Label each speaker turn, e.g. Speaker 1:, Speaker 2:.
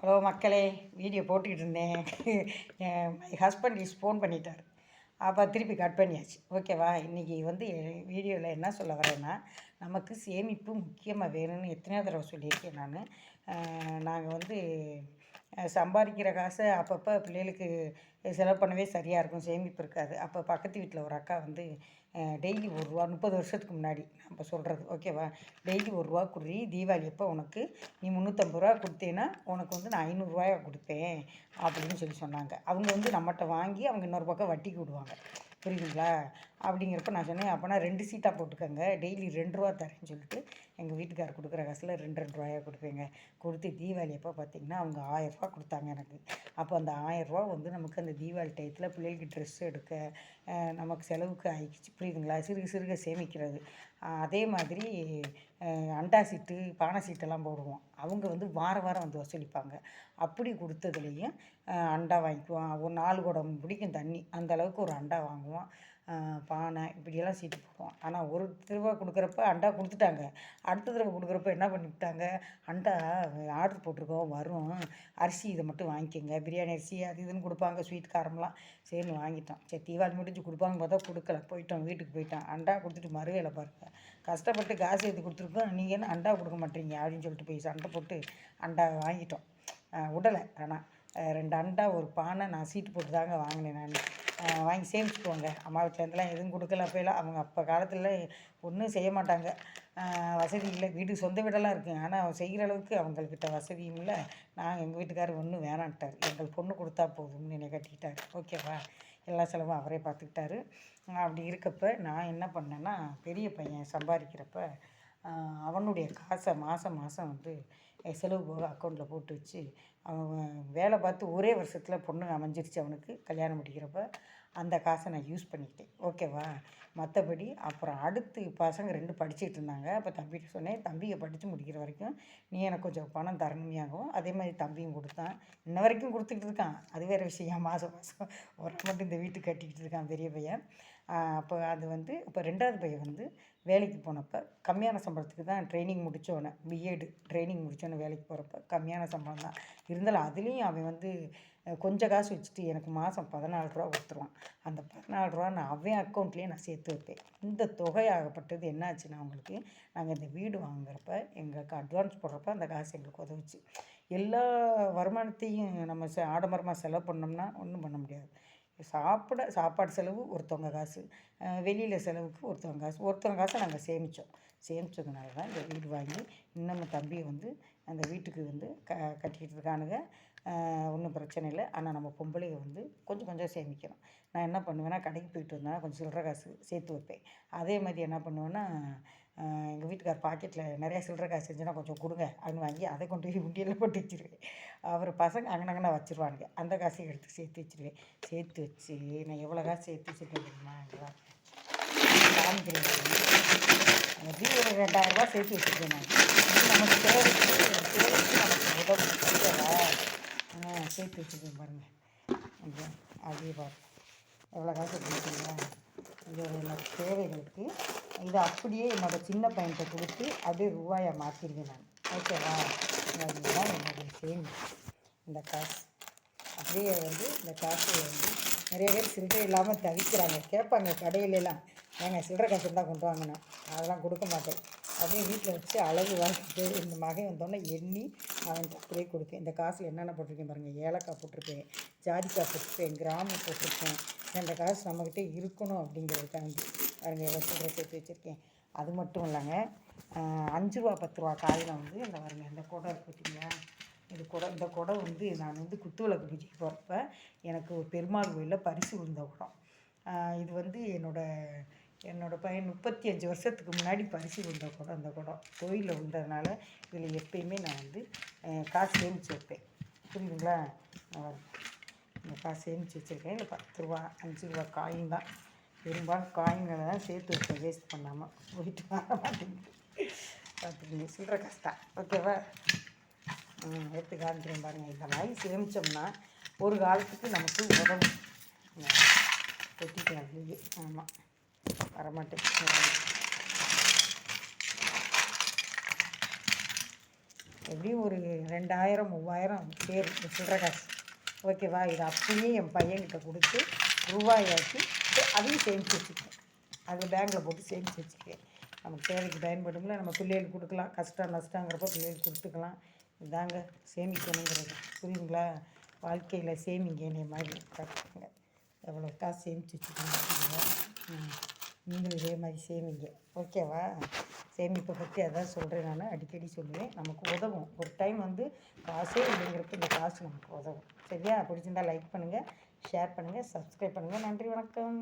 Speaker 1: Hello மக்களே video போட்டுக்கிட்டு இருந்தேன். என் மை ஹஸ்பண்ட் இஸ் ஃபோன் பண்ணிட்டார். அப்போ திருப்பி கட் பண்ணியாச்சு. ஓகேவா இன்றைக்கி வந்து வீடியோவில் என்ன சொல்ல வரேன்னா நமக்கு சேமிப்பு முக்கியமாக வேணும்னு எத்தனையோ தடவை சொல்லியிருக்கேன் நான். நாங்கள் வந்து சம்பாதிக்கிற காசை அப்பப்போ பிள்ளைகளுக்கு செலவு பண்ணவே சரியாக இருக்கும் சேமிப்பு இருக்காது. அப்போ பக்கத்து வீட்டில் ஒரு அக்கா வந்து டெய்லி ஒரு ரூபா முப்பது வருஷத்துக்கு முன்னாடி நம்ம சொல்கிறது ஓகேவா டெய்லி ஒரு ரூபா குறி தீபாவளி அப்போ உனக்கு நீ முந்நூற்றம்பது ரூபா கொடுத்தேன்னா உனக்கு வந்து நான் ஐநூறுரூவாயா கொடுப்பேன் அப்படின்னு சொல்லி சொன்னாங்க. அவங்க வந்து நம்மகிட்ட வாங்கி அவங்க இன்னொரு பக்கம் வட்டிக்கு விடுவாங்க. புரியுதுங்களா? அப்படிங்கிறப்ப நான் சொன்னேன் அப்போனா ரெண்டு சீட்டாக போட்டுக்கோங்க. டெய்லி ரெண்டு ரூபா தரேன்னு சொல்லிட்டு எங்கள் வீட்டுக்காரர் கொடுக்குற காசில் ரெண்டு ரெண்டு ரூபாயாக கொடுப்பேங்க கொடுத்து தீபாவளி அப்போ பார்த்தீங்கன்னா அவங்க ஆயரூவா கொடுத்தாங்க எனக்கு. அப்போ அந்த ஆயரூவா வந்து நமக்கு அந்த தீபாவளி டயத்தில் பிள்ளைகளுக்கு ட்ரெஸ் எடுக்க நமக்கு செலவுக்கு ஆயிடுச்சு. புரியுதுங்களா? சிறுக சிறுக சேமிக்கிறது. அதே மாதிரி அண்டா சீட்டு பானை சீட்டெல்லாம் போடுவோம். அவங்க வந்து வார வாரம் வந்து வசூலிப்பாங்க. அப்படி கொடுத்ததுலேயும் அண்டா வாங்கிக்குவோம் ஒரு நாலு குடம் பிடிக்கும் தண்ணி. அந்த அளவுக்கு ஒரு அண்டா வாங்குவோம் பானை இப்படியெல்லாம் சீட்டு போடுவோம். ஆனால் ஒரு தடவை கொடுக்குறப்ப அண்டா கொடுத்துட்டாங்க. அடுத்த தடவை கொடுக்குறப்ப என்ன பண்ணிவிட்டாங்க அண்டா ஆர்டர் போட்டிருக்கோம் வரும். அரிசி இதை மட்டும் வாங்கிக்கோங்க. பிரியாணி அரிசி அது இதுன்னு கொடுப்பாங்க ஸ்வீட் காரம்லாம். சரின்னு வாங்கிட்டோம். சரி தீபாவளி முடிஞ்சு கொடுப்பாங்க பார்த்தா கொடுக்கல. போயிட்டோம் வீட்டுக்கு போயிட்டோம். அண்டா கொடுத்துட்டு மறு பாருங்க. கஷ்டப்பட்டு காசு எடுத்து கொடுத்துருக்கோம்? நீங்கள் என்ன அண்டா கொடுக்க மாட்டீங்க? அப்படின்னு சொல்லிட்டு போய் சண்டை போட்டு அண்டா வாங்கிட்டோம். விடலை ஆனால் ரெண்டு அண்டா ஒரு பானை நான் சீட்டு போட்டு தாங்க வாங்கினேன் நான். வாங்கி சேமிச்சுக்குவாங்க. அம்மா வீட்டிலேருந்துலாம் எதுவும் கொடுக்கல. அப்போலாம் அவங்க அப்போ காலத்தில் ஒன்றும் செய்ய மாட்டாங்க. வசதி இல்லை. வீடு சொந்த வீடெல்லாம் இருக்குது ஆனால் செய்கிற அளவுக்கு அவங்கக்கிட்ட வசதியும் இல்லை. நாங்கள் எங்கள் வீட்டுக்காரர் ஒன்றும் வேணான்ட்டார். எங்கள் பொண்ணு கொடுத்தா போதும்னு என்னை கட்டிக்கிட்டார். ஓகேவா எல்லா செலவும் அவரே பார்த்துக்கிட்டாரு. அப்படி இருக்கப்போ நான் என்ன பண்ணேன்னா பெரிய பையன் சம்பாதிக்கிறப்ப அவனுடைய காசை மாதம் மாதம் வந்து செலவு போக அக்கௌண்ட்டில் போட்டு வச்சு அவன் வேலை பார்த்து ஒரே வருஷத்தில் பொண்ணு அமைஞ்சிருச்சு அவனுக்கு கல்யாணம் முடிக்கிறப்ப அந்த காசை நான் யூஸ் பண்ணிக்கிட்டேன். ஓகேவா மற்றபடி அப்புறம் அடுத்து பசங்க ரெண்டு படிச்சுட்டு இருந்தாங்க. அப்போ தம்பிகிட்ட சொன்னேன் தம்பியை படித்து முடிக்கிற வரைக்கும் நீ எனக்கு கொஞ்சம் பணம் தரணுமையாகும் அதே மாதிரி தம்பியும் கொடுத்தான். இன்ன வரைக்கும் கொடுத்துக்கிட்டு இருக்கான். அது வேறு விஷயம். மாதம் மாதம் ஒரு மட்டும் இந்த வீட்டுக்கு கட்டிக்கிட்டு இருக்கான் பெரிய பையன். அப்போ அது வந்து இப்போ ரெண்டாவது பையன் வந்து வேலைக்கு போனப்போ கம்மியான சம்பளத்துக்கு தான் ட்ரைனிங் முடித்தோன்னே பிஎட் ட்ரைனிங் முடித்தோன்னே வேலைக்கு போகிறப்ப கம்மியான சம்பளம் தான். இருந்தாலும் அதுலேயும் அவன் வந்து கொஞ்சம் காசு வச்சுட்டு எனக்கு மாதம் பதினாலு ரூபா கொடுத்துருவான். அந்த பதினாலு ரூபா நான் அவன் அக்கௌண்ட்லேயே நான் சேர்த்து வைப்பேன். இந்த தொகையாகப்பட்டது என்னாச்சுன்னா அவங்களுக்கு நாங்கள் இந்த வீடு வாங்குறப்ப எங்களுக்கு அட்வான்ஸ் போடுறப்ப அந்த காசு எங்களுக்கு உதவுச்சு. எல்லா வருமானத்தையும் நம்ம செ ஆடம்பரமாக செலவு பண்ணோம்னா ஒன்றும் பண்ண முடியாது. சாப்பிட சாப்பாடு செலவு ஒருத்தவங்க காசு. வெளியில் செலவுக்கு ஒருத்தவங்க காசு. ஒருத்தவங்க காசை நாங்கள் சேமித்தோம் சேமித்ததுனால தான் இந்த வீடு வாங்கி இன்னும் தம்பியை வந்து அந்த வீட்டுக்கு வந்து க கட்டிக்கிட்டு இருக்கானுங்க. ஒன்றும் பிரச்சனை இல்லை. ஆனால் நம்ம பொம்பளைய வந்து கொஞ்சம் கொஞ்சம் சேமிக்கணும். நான் என்ன பண்ணுவேன்னா கடைக்கு போயிட்டு வந்தேன்னா கொஞ்சம் சில்லற காசு சேர்த்து வைப்பேன். அதே மாதிரி என்ன பண்ணுவேன்னா எங்கள் வீட்டுக்கார் பாக்கெட்டில் நிறையா சில்லற காசு செஞ்சுன்னா கொஞ்சம் கொடுங்க. அப்படின்னு வாங்கி அதை கொண்டு போய் உண்டியலில் போட்டு வச்சிருவேன். அவர் பசங்க அங்கனங்கன வச்சுருவானுங்க. அந்த காசையும் எடுத்து சேர்த்து வச்சிருவேன். சேர்த்து வச்சு நான் எவ்வளோ காசு சேர்த்து வச்சுருக்கேன் தெரியுமா? காமிக்கிறேன் அந்த ஒரு ரெண்டாயிரம் சேர்த்து வச்சுருக்கேன் நான் நமக்கு தேவைக்கு தேவைக்கு நமக்கு உதவும் ஆ சேர்த்து வச்சுருக்கேன் பாருங்கள் அப்படியா அதே பாருங்கள் எவ்வளோ காசு கொடுத்தீங்களா இது என்னோட தேவைகளுக்கு இதை அப்படியே என்னோடய சின்ன பையன்கிட்ட கொடுத்து அப்படியே ரூபாயை மாற்றிருவேன் நான் ஓகேவா அதுதான் என்னுடைய சேமிப்பு இந்த காசு அப்படியே வந்து இந்த காசு வந்து நிறைய பேர் சில்லறை இல்லாமல் தவிக்கிறாங்க. கேட்பாங்க கடையிலலாம் ஏங்க சில்லறை காசு இருந்தால் கொண்டு வாங்கினா அதெல்லாம் கொடுக்க மாட்டேன் அப்படியே வீட்டில் வச்சு அளவு வாங்கிட்டு இந்த மகன் வந்தோடனே எண்ணி அவன் அப்படியே கொடுப்பேன் இந்த காசில் என்னென்ன போட்டிருக்கேன் பாருங்கள் ஏலக்காய் போட்டிருப்பேன் ஜாதிக்காய் போட்டிருப்பேன் கிராமம் போட்டிருப்பேன் இந்த காசு நம்மக்கிட்ட இருக்கணும் அப்படிங்கிறதுக்காண்டி. பாருங்கள் எவ்வளோ சில்லறை சேர்த்து வச்சுருக்கேன். அது மட்டும் இல்லைங்க அஞ்சு ரூபா பத்து ரூபா காயில் வந்து இந்த பாருங்க இந்த குடம் இருக்கு பார்த்தீங்களா இது குடம் இந்த குடம் வந்து நான் வந்து குத்துவிளக்கு பூஜைக்கு போகிறப்ப எனக்கு ஒரு பெருமாள் கோயிலில் பரிசு விழுந்த குடம். இது வந்து என்னோடய என்னோடய பையன் முப்பத்தி அஞ்சு வருஷத்துக்கு முன்னாடி பரிசு விழுந்த குடம் அந்த குடம். கோயிலில் விழுந்ததுனால இதில் எப்பயுமே நான் வந்து காசு சேமித்து வைப்பேன். புரியுதுங்களா? இந்த காசு சேமித்து வச்சுருக்கேன். இல்லை பத்து ரூபா அஞ்சு ரூபா காயின் தான். பெரும்பாலும் காயின்களை தான் சேர்த்து வைப்பேன் வேஸ்ட் பண்ணாமல் போயிட்டு வர மாட்டேங்குது. பார்த்துக்கிங்க சில்லற கஷ்டம். ஓகேவா? எடுத்து காமிக்கிறேன் பாருங்கள் இதெல்லாம் சேமித்தோம்னா ஒரு காலத்துக்கு நமக்கு உதவும். கொட்டிக்கலாம். அப்படியே ஆமாம் வரமாட்டேன். எப்படியும் ஒரு ரெண்டாயிரம் மூவாயிரம் பேர் சில்லற காசு. ஓகேவா இது அப்படியே என் பையன்கிட்ட கொடுத்து ரூபாயாக்கி அதையும் சேமித்து வச்சுக்குவேன் அது பேங்க்கில் போட்டு சேமித்து வச்சுக்குவேன் நமக்கு தேவைக்கு பயன்படும்ல நம்ம பிள்ளைகளுக்கு கொடுக்கலாம். கஷ்டம் நஷ்டங்கிறப்ப பிள்ளைகளுக்கு கொடுத்துக்கலாம். இதாங்க சேமிக்கணுங்கிறது. புரியுங்களா வாழ்க்கையில் சேமிங்க என்னை மாதிரி. கற்றுக்குங்க எவ்வளோ காசு சேமித்து வச்சுக்கோங்க. நீங்களும் இதே மாதிரி சேமிங்க. ஓகேவா? சேமிப்பை பற்றி அதான் சொல்கிறேன் நான். அடிக்கடி சொல்லுவேன். நமக்கு உதவும். ஒரு டைம் வந்து காசே இல்லைங்கிறப்ப இந்த காசு நமக்கு உதவும். சரியா? பிடிச்சிருந்தா லைக் பண்ணுங்கள் ஷேர் பண்ணுங்கள் சப்ஸ்கிரைப் பண்ணுங்கள் நன்றி வணக்கம்.